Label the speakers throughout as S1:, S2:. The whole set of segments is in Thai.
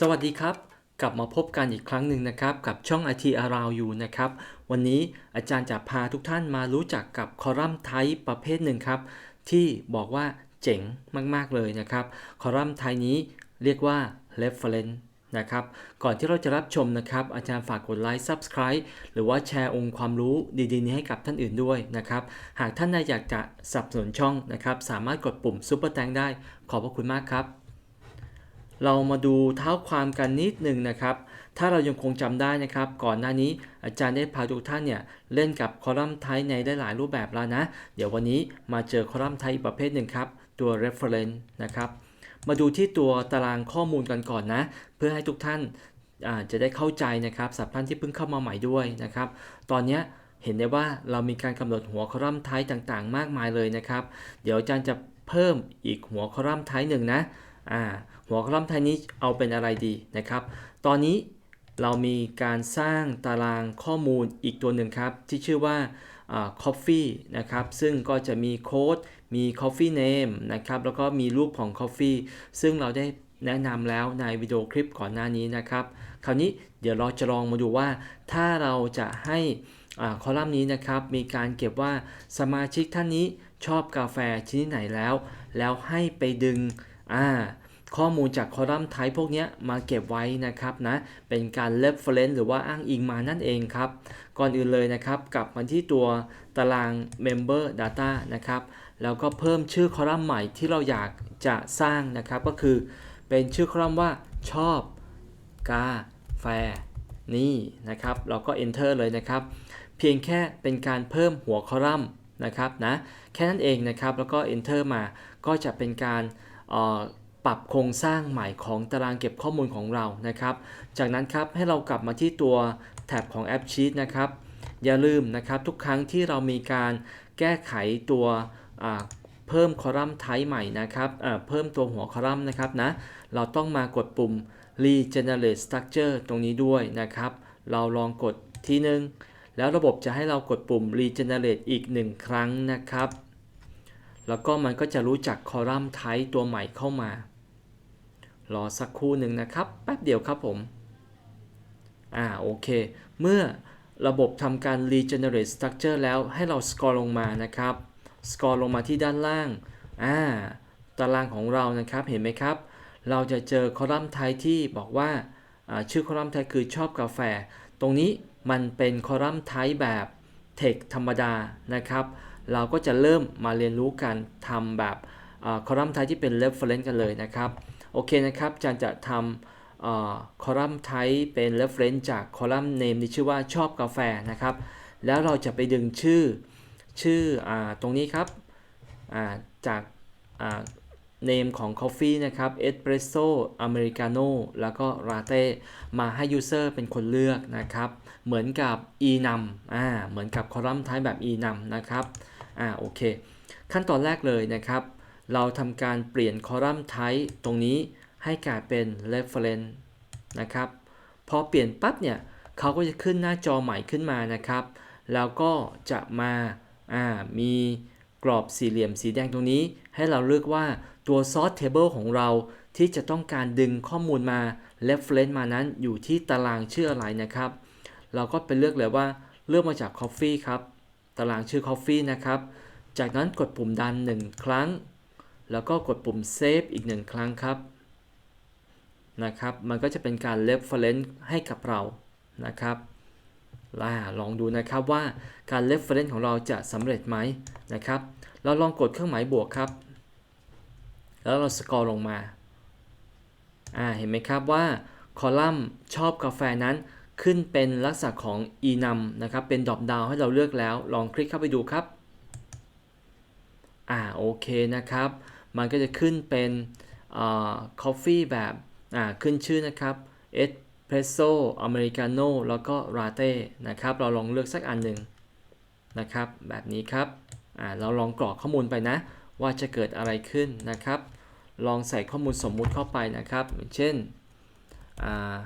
S1: สวัสดีครับ กลับมาพบกันอีกครั้งหนึ่งนะครับ กับช่อง IT Around You นะครับ วันนี้อาจารย์จะพาทุกท่านมารู้จักกับคอลัมน์ไทป์ประเภทหนึ่งครับ ที่บอกว่าเจ๋งมากๆเลยนะครับ คอลัมน์ไทป์นี้เรียกว่า reference นะครับก่อนที่เราจะรับชมนะครับ อาจารย์ฝากกดไลค์ subscribe หรือว่าแชร์องค์ความรู้ดีๆ นี้ให้กับท่านอื่นด้วยนะครับ หากท่านใดอยากจะสนับสนุนช่องนะครับ สามารถกดปุ่ม Super t a n k ได้ ขอบพระคุณมากครับ เรามาดูเท้าความกันนิดหนึ่งนะครับ ถ้าเรายังคงจำได้นะครับ ก่อนหน้านี้อาจารย์ได้พาทุกท่านเนี่ยเล่นกับคอลัมน์ไทป์ในได้หลายรูปแบบแล้วนะ เดี๋ยววันนี้มาเจอคอลัมน์ไทป์อีกประเภทหนึ่งครับ ตัว reference นะครับ มาดูที่ตัวตารางข้อมูลกันก่อนนะ เพื่อให้ทุกท่านจะได้เข้าใจนะครับสำหรับท่านที่เพิ่งเข้ามาใหม่ด้วยนะครับ ตอนนี้เห็นได้ว่าเรามีการกำหนดหัวคอลัมน์ไทป์ต่างๆ มากมายเลยนะครับ เดี๋ยวอาจารย์จะเพิ่มอีกหัวคอลัมน์ไทป์หนึ่งนะ อ่าหัวคอลัมน์ไทยนี้เอาเป็นอะไรดีนะครับ ตอนนี้เรามีการสร้างตารางข้อมูลอีกตัวหนึ่งครับ ที่ชื่อว่า coffee นะครับ ซึ่งก็จะมีโค้ด มี coffee name นะครับ แล้วก็มีรูปของ coffee ซึ่งเราได้แนะนำแล้วในวิดีโอคลิปก่อนหน้านี้นะครับ คราวนี้เดี๋ยวเราจะลองมาดูว่า ถ้าเราจะให้อคอลัมน์นี้นะครับ มีการเก็บว่าสมาชิกท่านนี้ชอบกาแฟชนิดไหนแล้ว แล้วให้ไปดึง อ่าข้อมูลจากคอลัมน์ไทป์พวกนี้มาเก็บไว้นะครับนะ เป็นการ reference หรือว่าอ้างอิงมานั่นเองครับ ก่อนอื่นเลยนะครับ กลับมาที่ตัวตาราง member data นะครับ แล้วก็เพิ่มชื่อคอลัมน์ใหม่ที่เราอยากจะสร้างนะครับ ก็คือเป็นชื่อคอลัมน์ว่าชอบกาแฟนี่นะครับ เราก็ enter เลยนะครับ เพียงแค่เป็นการเพิ่มหัวคอลัมน์นะครับนะ แค่นั้นเองนะครับ แล้วก็ enter มา ก็จะเป็นการ ปรับโครงสร้างใหม่ของตารางเก็บข้อมูลของเรานะครับ จากนั้นครับให้เรากลับมาที่ตัวแท็บของแอปชีตนะครับ อย่าลืมนะครับทุกครั้งที่เรามีการแก้ไขตัวเพิ่มคอลัมน์ไทป์ใหม่นะครับเพิ่มตัวหัวคอลัมน์นะครับนะ เราต้องมากดปุ่ม regenerate structure ตรงนี้ด้วยนะครับ เราลองกดทีนึง แล้วระบบจะให้เรากดปุ่ม regenerate อีกหนึ่งครั้งนะครับ แล้วก็มันก็จะรู้จักคอลัมน์ไทป์ตัวใหม่เข้ามา รอสักครู่หนึ่งนะครับ แป๊บเดียวครับผม อ่าโอเค เมื่อระบบทำการ regenerate structure แล้วให้เรา scroll ลงมานะครับ scroll ลงมาที่ด้านล่าง อ่า ตารางของเรานะครับ เห็นไหมครับ เราจะเจอคอลัมน์ไทป์ที่บอกว่า ชื่อคอลัมน์ไทป์คือชอบกาแฟ ตรงนี้มันเป็นคอลัมน์ไทป์แบบ text ธรรมดานะครับ เราก็จะเริ่มมาเรียนรู้การทำแบบคอลัมน์ไทป์ที่เป็น reference กันเลยนะครับ โอเคนะครับอาจารย์จะทำคอลัมน์ไทป์เป็น reference จากคอลัมน์ name ที่ชื่อว่าชอบกาแฟนะครับ แล้วเราจะไปดึงชื่อชื่ออตรงนี้ครับาจากอ่า name ของ coffee นะครับ espresso americano แล้วก็ latte มาให้ user เป็นคนเลือกนะครับ เหมือนกับ enum อ่าเหมือนกับคอลัมน์ไทป์แบบ enum นะครับ อ่าโอเค ขั้นตอนแรกเลยนะครับ เราทำการเปลี่ยนคอลัมน์ไทป์ตรงนี้ให้กลายเป็น reference นะครับ พอเปลี่ยนปั๊บเนี่ยเขาก็จะขึ้นหน้าจอใหม่ขึ้นมานะครับ แล้วก็จะมาอ่ามีกรอบสี่เหลี่ยมสีแดงตรงนี้ ให้เราเลือกว่าตัว source table ของเราที่จะต้องการดึงข้อมูลมา reference มานั้นอยู่ที่ตารางชื่ออะไรนะครับ เราก็ไปเลือกเลยว่าเลือกมาจาก coffee ครับ ตารางชื่อ coffee นะครับ จากนั้นกดปุ่มดัน 1 ครั้ง แล้วก็กดปุ่ม save อีก 1 ครั้งครับ นะครับ มันก็จะเป็นการ reference ให้กับเรา นะครับล่าลองดูนะครับว่าการ reference ของเราจะสำเร็จไหมนะครับ เราลองกดเครื่องหมายบวกครับ แล้วเราสกอร์ลงมา อ่า เห็นไหมครับว่าคอลัมน์ชอบกาแฟนั้น ขึ้นเป็นลักษณะของ enum นะครับ เป็นดรอปดาวให้เราเลือกแล้ว ลองคลิกเข้าไปดูครับ อ่า โอเคนะครับ มันก็จะขึ้นเป็นอ่า coffee แบบ อ่า ขึ้นชื่อนะครับ espresso americano แล้วก็ latte นะครับ เราลองเลือกสักอันหนึ่งนะครับ แบบนี้ครับ อ่า เราลองกรอกข้อมูลไปนะ ว่าจะเกิดอะไรขึ้นนะครับ ลองใส่ข้อมูลสมมุติเข้าไปนะครับ เช่น อ่า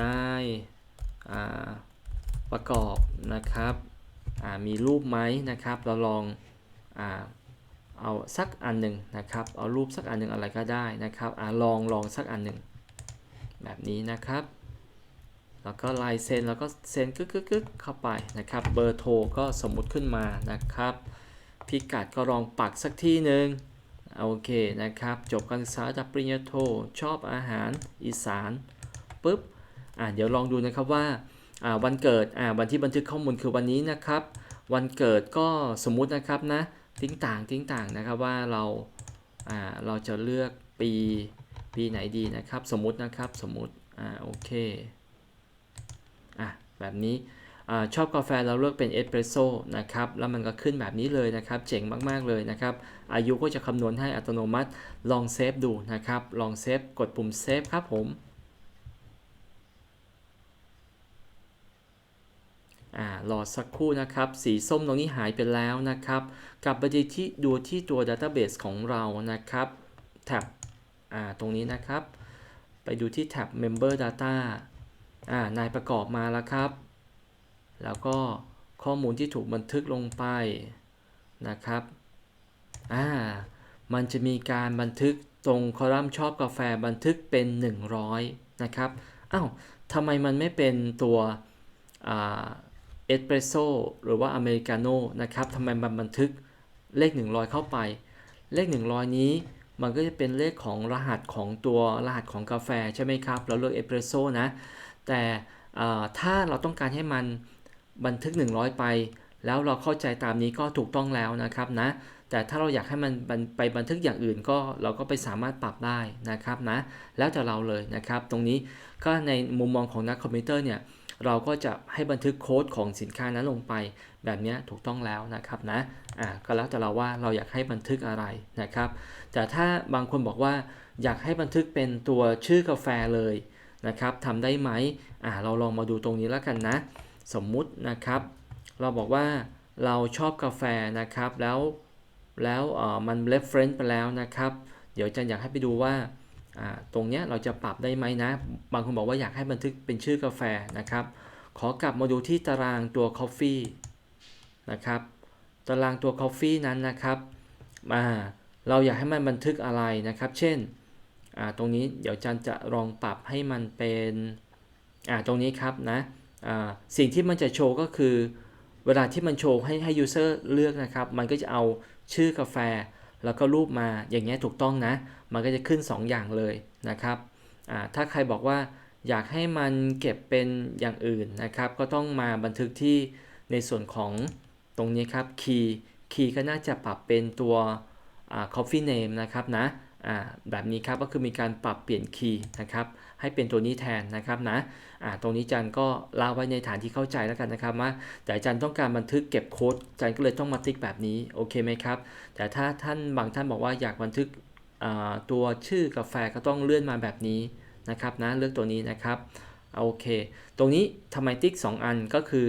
S1: นายประกอบนะครับมีรูปไหมนะครับ เราลองอเอาสักอันหนึ่งนะครับ เอารูปสักอันหนึ่งอะไรก็ได้นะครับอลองลองสักอันหนึ่งแบบนี้นะครับ แล้วก็ลายเซ็นแล้วก็เซ็นกึกกึกกึกเข้าไปนะครับ เบอร์โทรก็สมมุติขึ้นมานะครับ พิกัดก็ลองปักสักที่หนึ่งโอเคนะครับ จบการศึกษาจากปริญญาโทชอบอาหารอีสานปุ๊บ อ่าเดี๋ยวลองดูนะครับว่าอ่าวันเกิดอ่าวันที่บันทึกข้อมูลคือวันนี้นะครับ วันเกิดก็สมมุตินะครับนะทิ้งต่างทิ้งต่างนะครับว่าเราอ่าเราจะเลือกปีปีไหนดีนะครับ สมมุตินะครับสมมุติอ่าโอเคอะแบบนี้อาชอบกาแฟเราเลือกเป็นเอสเปรสโซ่นะครับ แล้วมันก็ขึ้นแบบนี้เลยนะครับ เจ๋งมาก ๆ เลยนะครับ อายุก็จะคำนวณให้อัตโนมัติ ลองเซฟดูนะครับ ลองเซฟ กดปุ่มเซฟครับผม อ่ารอสักครู่นะครับ สีส้มตรงนี้หายไปแล้วนะครับ กลับไปดูที่ดูที่ตัว Database ของเรานะครับแท็บอ่าตรงนี้นะครับ ไปดูที่แท็บ Member Data อ่านายประกอบมาแล้วครับ แล้วก็ข้อมูลที่ถูกบันทึกลงไปนะครับอ่ามันจะมีการบันทึกตรงคอลัมน์ชอบกาแฟบันทึกเป็น 100 นะครับอ้าวทำไมมันไม่เป็นตัวอ่า เอสเปรสโซหรือว่าอเมริกาโน่นะครับทำไมมันบันทึกเลข 100 เข้าไป เลข 100 นี้มันก็จะเป็นเลขของรหัสของตัวรหัสของกาแฟใช่ไหมครับ เราเลือกเอสเปรสโซนะ แต่ถ้าเราต้องการให้มันบันทึก 100 ไป แล้วเราเข้าใจตามนี้ก็ถูกต้องแล้วนะครับนะ แต่ถ้าเราอยากให้มันไปบันทึกอย่างอื่นก็เราก็ไปสามารถปรับได้นะครับนะ แล้วแต่เราเลยนะครับ ตรงนี้ก็ในมุมมองของนักคอมพิวเตอร์เนี่ย เราก็จะให้บันทึกโค้ดของสินค้านั้นลงไป แบบนี้ถูกต้องแล้วนะครับนะอ่าก็แล้วแต่เราว่าเราอยากให้บันทึกอะไรนะครับ แต่ถ้าบางคนบอกว่าอยากให้บันทึกเป็นตัวชื่อกาแฟเลยนะครับทำได้ไหมอ่าเราลองมาดูตรงนี้แล้วกันนะ สมมุตินะครับ เราบอกว่าเราชอบกาแฟนะครับแล้วแล้วมัน reference ไปแล้วนะครับ เดี๋ยวจันอยากให้ไปดูว่า ตรงเนี้ยเราจะปรับได้ไหมนะ บางคนบอกว่าอยากให้บันทึกเป็นชื่อกาแฟนะครับ ขอกลับมาดูที่ตารางตัว Coffee นะครับ ตารางตัว Coffee นั้นนะครับมาเราอยากให้มันบันทึกอะไรนะครับ เช่น ตรงนี้เดี๋ยวจันจะลองปรับให้มันเป็นตรงนี้ครับนะสิ่งที่มันจะโชว์ก็คือ เวลาที่มันโชว์ให้ให้ user เลือกนะครับ มันก็จะเอาชื่อกาแฟ แล้วก็รูปมาอย่างเงี้ยถูกต้องนะ มันก็จะขึ้น 2 อย่างเลยนะครับถ้าใครบอกว่าอยากให้มันเก็บเป็นอย่างอื่นนะครับ ก็ต้องมาบันทึกที่ในส่วนของตรงนี้ครับคีย์คีย์ก็น่าจะปรับเป็นตัว coffee name นะครับนะแบบนี้ครับก็คือมีการปรับเปลี่ยนคีย์นะครับ ให้เป็นตัวนี้แทนนะครับนะตรงนี้จันก็เล่าไว้ในฐานที่เข้าใจแล้วกันนะครับว่าแต่จันต้องการบันทึกเก็บโค้ดจันก็เลยต้องมาติ๊กแบบนี้โอเคไหมครับ แต่ถ้าท่านบางท่านบอกว่าอยากบันทึกตัวชื่อกาแฟก็ต้องเลื่อนมาแบบนี้นะครับนะเลือกตัวนี้นะครับโอเค ตรงนี้ทำไมติ๊ก 2 อันก็คือ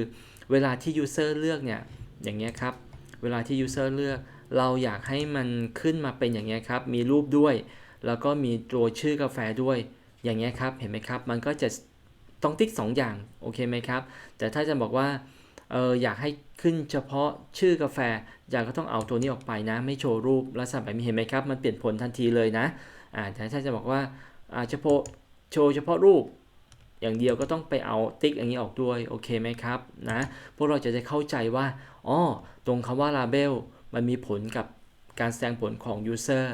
S1: เวลาที่ user เลือกเนี่ยอย่างเงี้ยครับเวลาที่ user เลือก เราอยากให้มันขึ้นมาเป็นอย่างเงี้ยครับมีรูปด้วย แล้วก็มีตัวชื่อกาแฟด้วย อย่างเงี้ยครับเห็นไหมครับ มันก็จะต้องติ๊ก 2 อย่างโอเคไหมครับ แต่ถ้าจะบอกว่าเอออยากให้ขึ้นเฉพาะชื่อกาแฟอยากก็ต้องเอาตัวนี้ออกไปนะ ไม่โชว์รูปลักษณะแบบนี้เห็นไหมครับ มันเปลี่ยนผลทันทีเลยนะอ่าแต่ถ้าจะบอกว่าอ่าเฉพาะโชว์เฉพาะรูปอย่างเดียวก็ต้องไปเอาติ๊กอย่างนี้ออกด้วยโอเคไหมครับนะพวกเราจะได้เข้าใจว่าอ๋อตรงคำว่า label มันมีผลกับ การแสดงผลของ user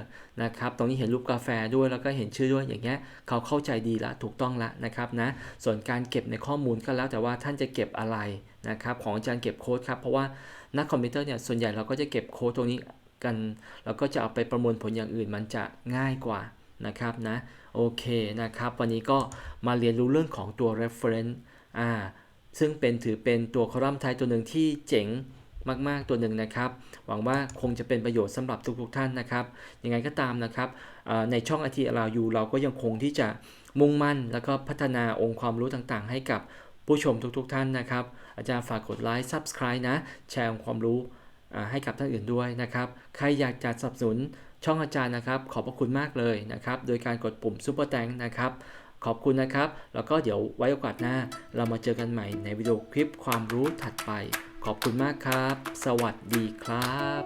S1: นะครับ ตรงนี้เห็นรูปกาแฟด้วยแล้วก็เห็นชื่อด้วยอย่างเงี้ยเขาเข้าใจดีละถูกต้องละนะครับนะ ส่วนการเก็บในข้อมูลก็แล้วแต่ว่าท่านจะเก็บอะไรนะครับของอาจารย์เก็บโค้ดครับ เพราะว่านักคอมพิวเตอร์เนี่ยส่วนใหญ่เราก็จะเก็บโค้ดตรงนี้กัน แล้วก็จะเอาไปประมวลผลอย่างอื่นมันจะง่ายกว่านะครับนะโอเคนะครับ วันนี้ก็มาเรียนรู้เรื่องของตัว reference อ่าซึ่งเป็นถือเป็นตัวคอลัมน์ไทยตัวหนึ่งที่เจ๋ง มาก ๆ ตัวหนึ่งนะครับ หวังว่าคงจะเป็นประโยชน์สำหรับทุกๆท่านนะครับ ยังไงก็ตามนะครับในช่องไอทีเราอยู่เราก็ยังคงที่จะมุ่งมั่น แล้วก็พัฒนาองค์ความรู้ต่างๆ ให้กับผู้ชมทุกๆท่านนะครับ อาจารย์ฝากกดไลค์ Subscribe นะ แชร์องค์ความรู้ให้กับท่านอื่นด้วยนะครับ ใครอยากจะสนับสนุนช่องอาจารย์นะครับ ขอบพระคุณมากเลยนะครับ โดยการกดปุ่ม Super t h a n k นะครับ ขอบคุณนะครับ แล้วก็เดี๋ยวไว้โอกาสหน้า เรามาเจอกันใหม่ในวิดีโอคลิปความรู้ถัดไป ขอบคุณมากครับ สวัสดีครับ